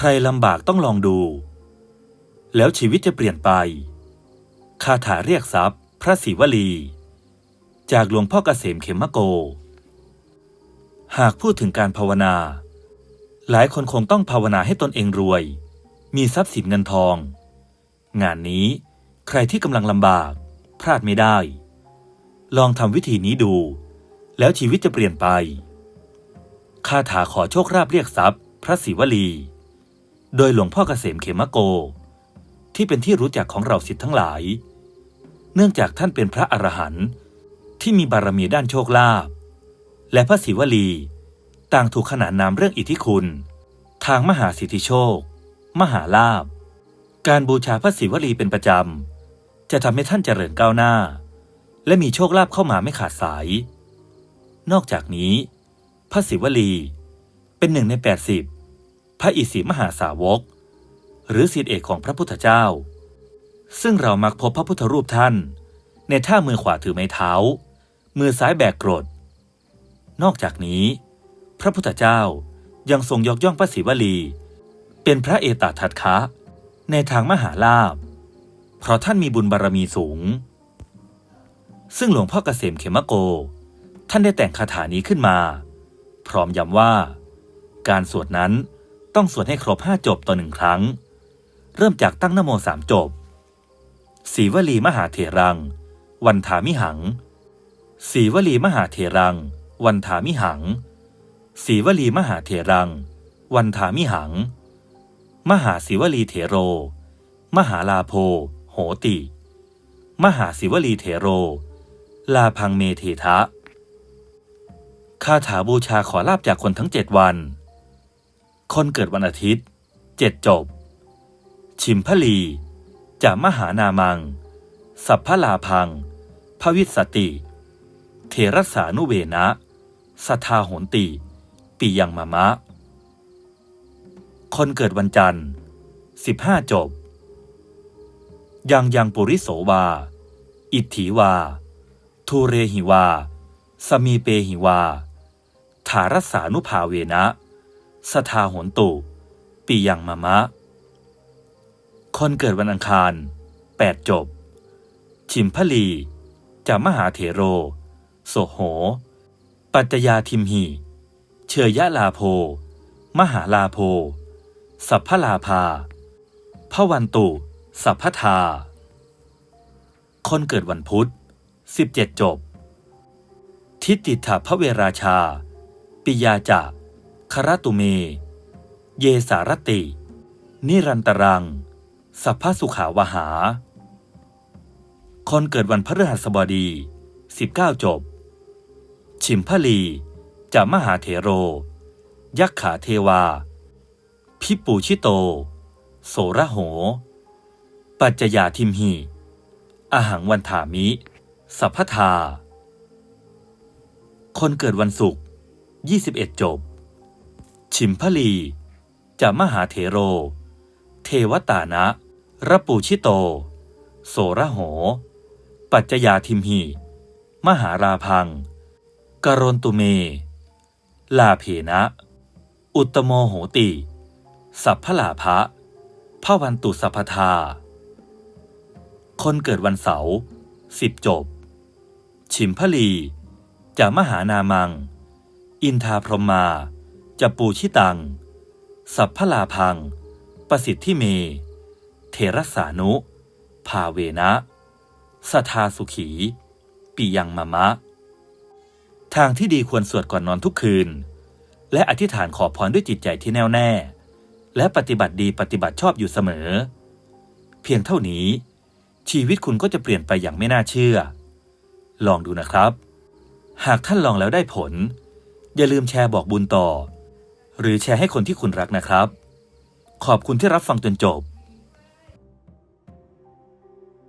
ใครลำบากต้องลองดู แล้วชีวิตจะเปลี่ยนไป คาถาเรียกทรัพย์ พระศิวลี จากหลวงพ่อเกษมเขมโก หากพูดถึงการภาวนา หลายคนคงต้องภาวนาให้ตนเองรวย มีทรัพย์สินเงินทอง งานนี้ใครที่กำลังลำบาก พลาดไม่ได้ ลองทำวิธีนี้ดู แล้วชีวิตจะเปลี่ยนไปคาถาขอโชคราบเรียกทรัพย์ พระศิวลี โดยหลวงพ่อเกษมเขมโก ที่เป็นที่รู้จักของเราสิทธิ์ทั้งหลาย เนื่องจากท่านเป็นพระอรหันต์ที่มีบารมีด้านโชคลาภและพระศิวลี ต่างถูกขนานนามเรื่องอิทธิคุณ ทางมหาสิทธิโชค มหาลาภการบูชาพระศิวลีเป็นประจำ จะทำให้ท่านเจริญก้าวหน้า และมีโชคลาภเข้ามาไม่ขาดสาย นอกจากนี้ พระศิวลีเป็นหนึ่งใน80 พระอิศรีมหาสาวก หรือศิษย์เอกของพระพุทธเจ้า ซึ่งเรามักพบพระพุทธรูปท่าน ในท่ามือขวาถือไม้เท้า มือซ้ายแบกกรด นอกจากนี้ พระพุทธเจ้ายังทรงยกย่องพระศิวลี เป็นพระเอตทัตคะ ในทางมหาลาภเพราะท่านมีบุญบารรมีสูง ซึ่งหลวงพ่อเกษมเขมโก ท่านได้แต่งคาถานี้ขึ้นมา พร้อมย้ำว่า การสวดนั้น ต้องสวดให้ครบห้าจบต่อหนึ่งครั้ง เริ่มจากตั้งนโมสามจบ สีวลีมหาเถรัง วันถามิหัง สีวลีมหาเถรัง วันถามิหัง สีวลีมหาเถรัง วันถามิหัง มหาศิวลีเถโร มหาลาโพ โหติ มหาศิวลีเถโร ลาพังเมเททะคาถาบูชาขอลาบจากคนทั้งเจ็ดวัน คนเกิดวันอาทิตย์เจ็ดจบ ชิมพลีจะมหานามัง สัพพลาพัง พวิสติ เทรสานุเวนะสทาโหนติ ปียังมามะ คนเกิดวันจันทร์สิบห้าจบ ยังยังปุริโสวา อิทถิวา ทูเรหิวา สมีเปหิวา ถารสานุภาเวนะ สทาโหนตุ ปียังมามะ คนเกิดวันอังคารแปดจบ ชิมพลีจามหาเถโร โสโห ปัจจยาทิมหี เชยยะลาโพ มหาลาโพ สัพพลาภาพระวันตุ สัพพทา คนเกิดวันพุธสิบเจ็ดจบ ทิฏฐิถาพระเวราชา ปิยาจะ ครตุเม เยสารติ นิรันตรัง สัพพสุขาวหา คนเกิดวันพฤหัสบดี 19 จบ ชิมพลี จะมหาเถโร ยักขาเทวา พิปูชิโต โสระโห ปัจจยาทิมหีอาหังวันถามิ สัพพทา คนเกิดวันศุกร์21 จบ ชิมพลี จะมหาเถโร เทวตานะระปูชิโต โสระโห ปัจจยาทิมหีมหาราพัง กรณตุเม ลาเพนะ อุตโมโหติ สัพพลาภะพระวันตุสัพพทา คนเกิดวันเสาร์สิบจบ ชิมพลี จะมหานามัง อินทาพรหมา จะปูชิตัง สัพพลาพัง ประสิทธิเม เทรสานุ ภาเวนะสทาสุขี ปียังมามะ ทางที่ดีควรสวดก่อนนอนทุกคืน และอธิษฐานขอพรด้วยจิตใจที่แน่วแน่ และปฏิบัติดีปฏิบัติชอบอยู่เสมอ เพียงเท่านี้ ชีวิตคุณก็จะเปลี่ยนไปอย่างไม่น่าเชื่อ ลองดูนะครับ หากท่านลองแล้วได้ผล อย่าลืมแชร์บอกบุญต่อ หรือแชร์ให้คนที่คุณรักนะครับ ขอบคุณที่รับฟังจนจบ